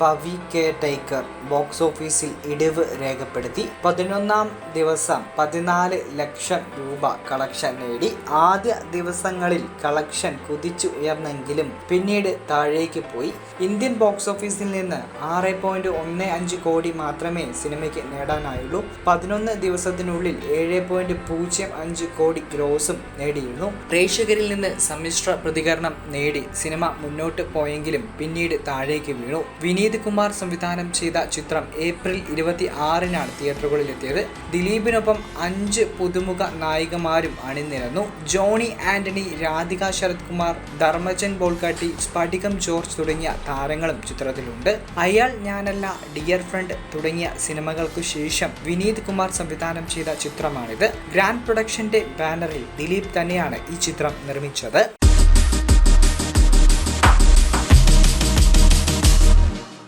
Pavi K ടൈക്കർ box ഓഫീസിൽ ഇടിവ് രേഖപ്പെടുത്തി. പതിനൊന്നാം ദിവസം പതിനാല് ലക്ഷം രൂപ കളക്ഷൻ നേടി. ആദ്യ ദിവസങ്ങളിൽ കളക്ഷൻ കുതിച്ചു ഉയർന്നെങ്കിലും പിന്നീട് താഴേക്ക് പോയി. ഇന്ത്യൻ ബോക്സ് ഓഫീസിൽ നിന്ന് ആറ് പോയിന്റ് ഒന്ന് അഞ്ച് കോടി മാത്രമേ സിനിമയ്ക്ക് നേടാനായുള്ളൂ. പതിനൊന്ന് ദിവസത്തിനുള്ളിൽ ഏഴ് പോയിന്റ് പൂജ്യം അഞ്ച് കോടി ഗ്രോസും നേടിയിരുന്നു. പ്രേക്ഷകരിൽ നിന്ന് സമ്മിശ്ര പ്രതികരണം നേടി സിനിമ മുന്നോട്ട് പോയെങ്കിലും പിന്നീട് താഴേക്ക് വീണു. വിനീത് കുമാർ സംവിധാനം ചെയ്ത ചിത്രം ഏപ്രിൽ ഇരുപത്തി ആറിനാണ് തിയേറ്ററുകളിലെത്തിയത്. ദിലീപിനൊപ്പം അഞ്ച് പുതുമുഖ നായികമാരും അണിനിരന്നു. ജോണി ആന്റണി രാധിക ശരത് കുമാർ ധർമ്മജൻ ബോൾക്കാട്ടി സ്ഫടികം ജോർജ് തുടങ്ങിയ താരങ്ങളും ചിത്രത്തിലുണ്ട്. അയാൾ ഞാനല്ല ഡിയർ ഫ്രണ്ട് തുടങ്ങിയ സിനിമകൾക്കു ശേഷം വിനീത് കുമാർ സംവിധാനം ചെയ്ത ചിത്രമാണിത്. ഗ്രാൻഡ് പ്രൊഡക്ഷന്റെ ബാനറിൽ ദിലീപ് തന്നെയാണ് ഈ ചിത്രം നിർമ്മിച്ചത്.